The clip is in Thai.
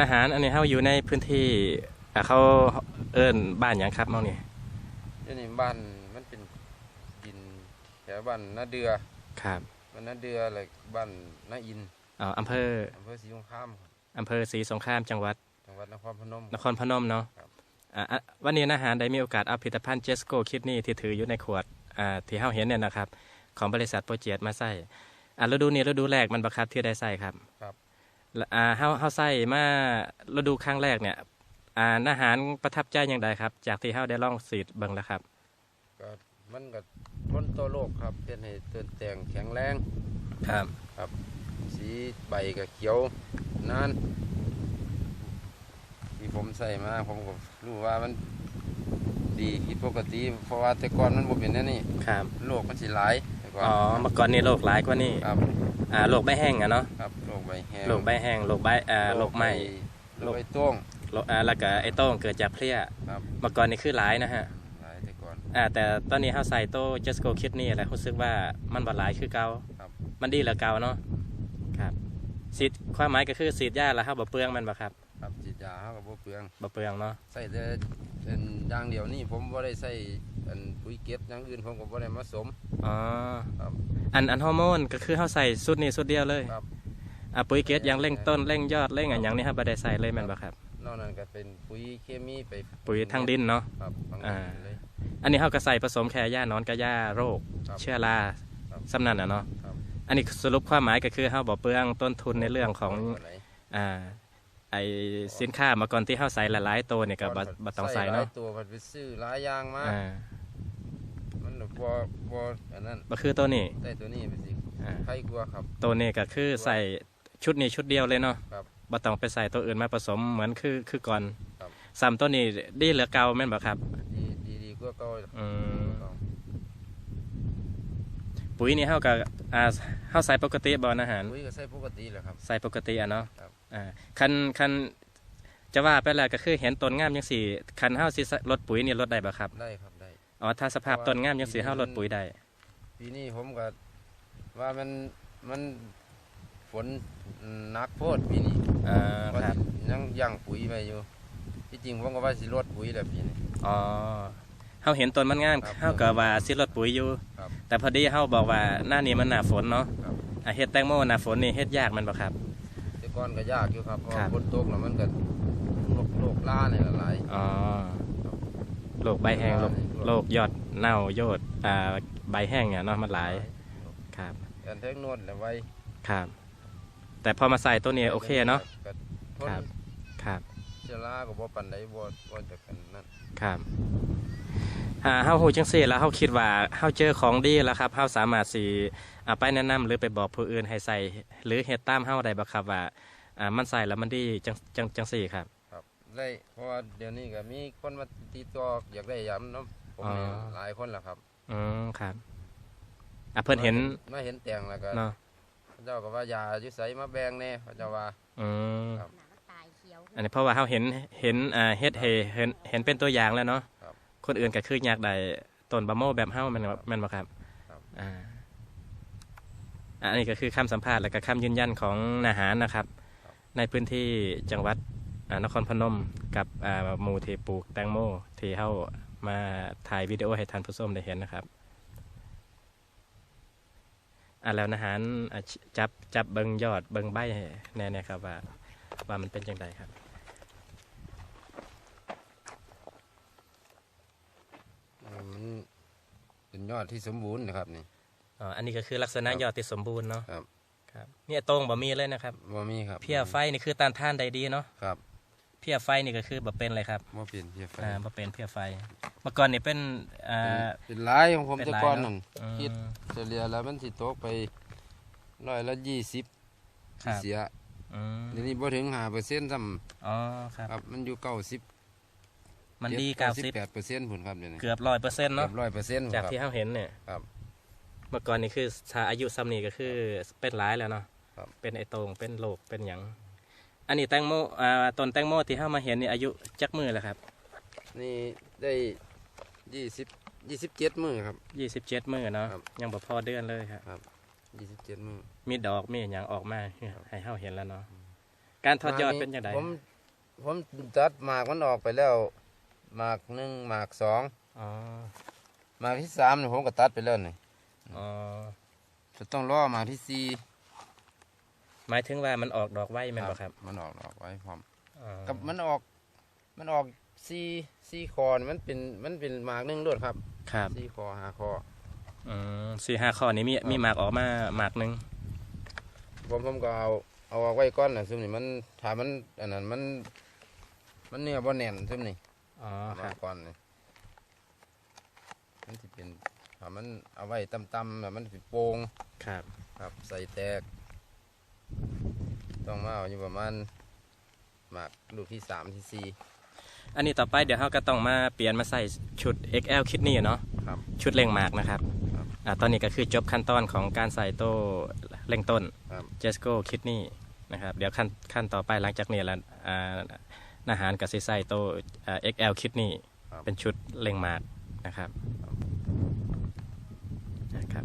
นาหารอันนี้เฮาอยู่ในพื้นที่อ่าเขาเอิ้นบ้านหยังครับมองนี่อันนี้บ้านมันเป็นดินแถวบ้านนาเดือครับบ้านนาเดืออะไรบ้านนาอินอ๋ออำเภออำเภอศรีสงครามครับอำเภอศรีสงครามจังหวัดจังหวัดนครพนม นครพนมเนาะครับ อ่าอะวันนี้นาหารได้มีโอกาสเอาผลิตภัณฑ์เจสโกคิดนี่ที่ถืออยู่ในขวดอ่าที่เฮาเห็นเนี่ยนะครับ ของบริษัทโปรเจกต์มาใส่อ่าฤดูนี้ฤดูแรกมันบัครับที่ได้ใส่ครับครับแล้ว อ่าเฮาเฮาใส่มาฤดูครั้งแรกเนี่ยอ่านาหารประทับใจอย่างใดครับ จากที่เฮาได้ลองสีดเบิ่งแล้วครับ ก็มันก็ทนต่อโรคครับเป็นให้ต้นแตงแข็งแรงครับ สีใบก็เขียวนานที่ผมใส่มาผมก็รู้ว่ามันดีผิดปกติ เพราะว่าแต่ก่อนมันบ่เป็นแน่นี่ครับโรคมันสิหลาย แต่ก่อนอ๋อเมื่อก่อนนี่โรคหลายกว่านี่ครับอ่าโรคใบแห้งอะเนาะครับโรคใบแห้งโรคใบแห้งโรคใบอ่าโรคไหม้โรคใบต้งโรคอ่าแล้วก็ไอ้โต้งเกิดจากเพลี้ยครับเมื่อก่อนนี่คือหลายนะฮะหลายแต่ก่อนอ่าแต่ตอนนี้เฮาใส่โต้เจสโกคิดนี่แหละรู้สึกว่ามันบ่หลายคือเก่าครับมันดีเหลือเก่าเนาะครับสีดความหมายก็คือสีดยาแล้วเฮาบ่เปลืองมันบ่ครับครับฉีดยาเฮาก็บ่เปลืองบ่เปลืองเนาะใส่แต่เป็นอย่างเดียวนี่ผมบ่ได้ใส่อันปุ๋ยเก็บอย่างอื่นผมก็บ่ได้มาสม อ๋อครับ อันอันฮอร์โมนก็คือเฮาใส่สุดนี้สุดเดียวเลยครับ อ่าปุ๋ยเกตอย่างเร่งต้นเร่งยอดเร่งอันหยังนี่ครับบ่ได้ใส่เลยแม่นบ่ครับ นอกนั้นก็เป็นปุ๋ยเคมีไปปุ๋ยทางดินเนาะ ครับทางดิอ่า นเลย อันนี้เฮาก็ใส่ผสมแค่หญ้านอนกับหญ้าโรค ครับเชื้อราครับ สำนันอะเนาะ ครับอันนี้สรุปความหมายก็คือเฮาบ่เปลืองต้นทุนในเรื่องของ บ่ไหนอ่า ไอสินค้ามาก่อนที่เฮาใส่หลายๆตัวเนี่ยก็บ่บ่ต้องใส่หลาเนาะยตัวมันไปซื้อหลายอย่างมาอ่ามันบ่บ่อันนั้นบ่คือตัวนี้ใส่ตัวนี้ไปสิอ่าใครกลัวครับ ตัวนี้ก็คือใส่ชุดนี้ชุดเดียวเลยเนาะครับบ่ต้องไปใส่ตัวอื่นมาผสมเหมือนคือคือก่อนครับซ้ำตัวนี้ดีเหลือเก่าแม่นบ่ครับดีดีดีกว่าเก่าอืมเก่าปุ๋ยนี่เฮาก็อ่าเฮาใส่ปกติบ่อาหารปุ๋ยก็ใส่ปกติแหละครับ ใส่ปกติอะเนาะครับ อ่าคันคันจะว่าไปแล้วก็คือเห็นต้นงามจังสี่คันเฮาสิลดปุ๋ยนี่ลดได้บ่ครับได้ครับได้อ๋อถ้าสภาพต้นงามจังสี่เฮาลดปุ๋ยได้ปีนี้ผมก็ว่ามันมันฝนหนักโพดปีนี้อ่าว่าครับสิยังยังปุ๋ยไปอยู่ที่จริงผมก็ว่าสิลดปุ๋ยแหละปีนี้อ๋อเฮาเห็นต้นมันงามครับเฮาก็ว่าสิลดปุ๋ยอยู่ครับแต่พอดีเฮาบอกว่าหน้านี้มันหน้าฝนเนาะครับอ่าเฮ็ดแตงโมหน้าฝนนี่เฮ็ดยากมันบ่ครับแต่ ก่อนก็ยากอยู่ครับเพราะครัว่าบฝนตกแล้วมันก็โรคโรคล่าเนี่ยหลาย อ๋อโรคใบแห้งโรคโรคยอดเน่าโยดอ่าใบแห้งเนี่ยเนาะมันหลายครับการเทคโนดแหละไว้ครับ แต่พอมาใส่ตัวนี้โอเคเนาะ ก็ทครันบครับ เชื้อราก็บ่ปานใดบ่บ่จะกันนั่นครับ อ่าเฮาฮู้จังซี่แล้วเฮาคิดว่าเฮาเจอของดีแล้วครับเฮาสามารถสิอ่าไปแนะนำหรือไปบอกผู้อื่นให้ใส่หรือเฮ็ดตามเฮาได้บ่ครับว่าอ่ามันใส่แล้วมันดีจังจังจังซี่ครับ ครับได้เพราะว่าเดี๋ยวนี้ก็มีคนมาติดต่ออยากได้ยำเนาะผมนี่อ๋อ หลายคนแล้วครับอืมครับอะเพิ่นเห็นมาเห็นแตงแล้วก็เนาะเขาเจ้าก็ว่ายาอยู่ไสมาแบ่งแน่เขาเจ้าว่า อืมครับหนาตายเขียว อันนี้เพราะว่าเฮาเห็นเห็นอ่าเฮ็ดให้เห็นเห็นเป็นตัวอย่างแล้วเนาะ ครับคนอื่นก็คืออยากได้ต้นบะโมแบบเฮาแม่นบ่แม่นบ่ครับครับอ่าอะอันนี้ก็คือคำสัมภาษณ์และก็คำยืนยันของนาหารนะครับ ในพื้นที่จังหวัดอ่านครพนมกับอ่าหมู่ที่ปลูกแตงโมที่เฮามาถ่ายวิดีโอให้ท่านผู้ชมได้เห็นนะครับอะแล้วนาหารอะจับจับเบิงยอดเบิงใบให้แน่ๆครับว่าว่ามันเป็นจังไดครับ อืมมันเป็น ยอดที่สมบูรณ์นะครับนี่อ๋ออันนี้ก็คือลักษณะครับยอดที่สมบูรณ์เนาะครับครับเนี่ยตรงบ่มีเลยนะครับบ่มีครับ เพี้ยไฟนี่คือต้านทานได้ดีเนาะครับเพี้ยไฟนี่ก็คือบ่เป็นเลยครับบ่เป็นเพี้ยไฟอ่าบ่เป็นเพี้ยไฟ เมื่อก่อนนี่เป็นอ่าเป็นหลายของผมเป็นแต่หลายก่อนเนอะนั่นอืมคิดเฉลี่ยแล้วมันสิตกไปร้อยละยี่สิบครับเสียอืมเดี๋ยวนี้บ่ถึงห้าเปอร์เซ็นต์ซ้อ๋อครับำครับ มันอยู่เก้าสิบ มันดีแปดเปอร์เซ็นต์ผลครับเดี๋ยวนี้90เกือบ100%เนาะร้อยเปอร์เซ็นต์จากครับที่เฮาเห็นเนี่ยครับเมื่อก่อนนี่คือถ้าอายุซ้ำนี่ก็คือเป็นหลายแล้วเนาะครับเป็นไอโตงเป็นโรคเป็นหยังอันนี้แตงโมอ่าต้นแตงโมที่เฮามาเห็นนี่อายุจักมือแล้วครับ นี่ได้ยี่สิบยี่สิบเจ็ดมือครับ27มือเนาะครับยังบ่พอเดือนเลยครับยี่สิบเจ็ดมือมีดอกมีอย่างออกมาให้เฮาเห็นแล้วเนาะการทอดยอดเป็นยังไงผมผมตัดหมากมันออกไปแล้ว หมากหนึ่งหมากสองอ๋อหมากที่สามนี่ผมก็ตัดไปแล้วนี่อ๋อจะต้องรอหมากที่สี่หมายถึงว่ามันออกดอกไว้แมันบ่ครับมันออกดอกไว้พร้อมอ๋อกับมันออก มันออกสี่สี่คอนี่มันเป็นมันเป็นหมากหนึ่งด้วยครับครับสี่คอห้าคอ อืมสี่ห้าข้อนี้มีมีหมากออกมาหมากหนึ่งผมผมก็เอาเอาออกไว้ก้อนนะซึ่งนี่มันถ้ามันอันนั้นมัน มันเนื้อบ่แน่นซึ่งนี่ อ๋อคมารับก่อนนี่มันสิเป็นถ้ามันเอาไว้ต่ำๆแบบมันสิโป่งครับครับใส่แตก ต้องมาเอาอยู่ประมาณหมากลูกที่สามที่สี่อันนี้ต่อไปเดี๋ยวเราก็ต้องมาเปลี่ยนมาใส่ชุด XL คิดนี่เนาะครับ ชุดเล่งหมากนะครับครับ อ่าตอนนี้ก็คือจบขั้นตอนของการใส่โต้เล่งต้น ครับ เจสโก้คิดนี่นะครับเดี๋ยวขั้นขั้นต่อไปหลังจากนี้แล้วอ่า อาหารกับซีไซโต้อ่า XL คิดนี่ครับเป็นชุดเล่งหมากนะครับนะครับ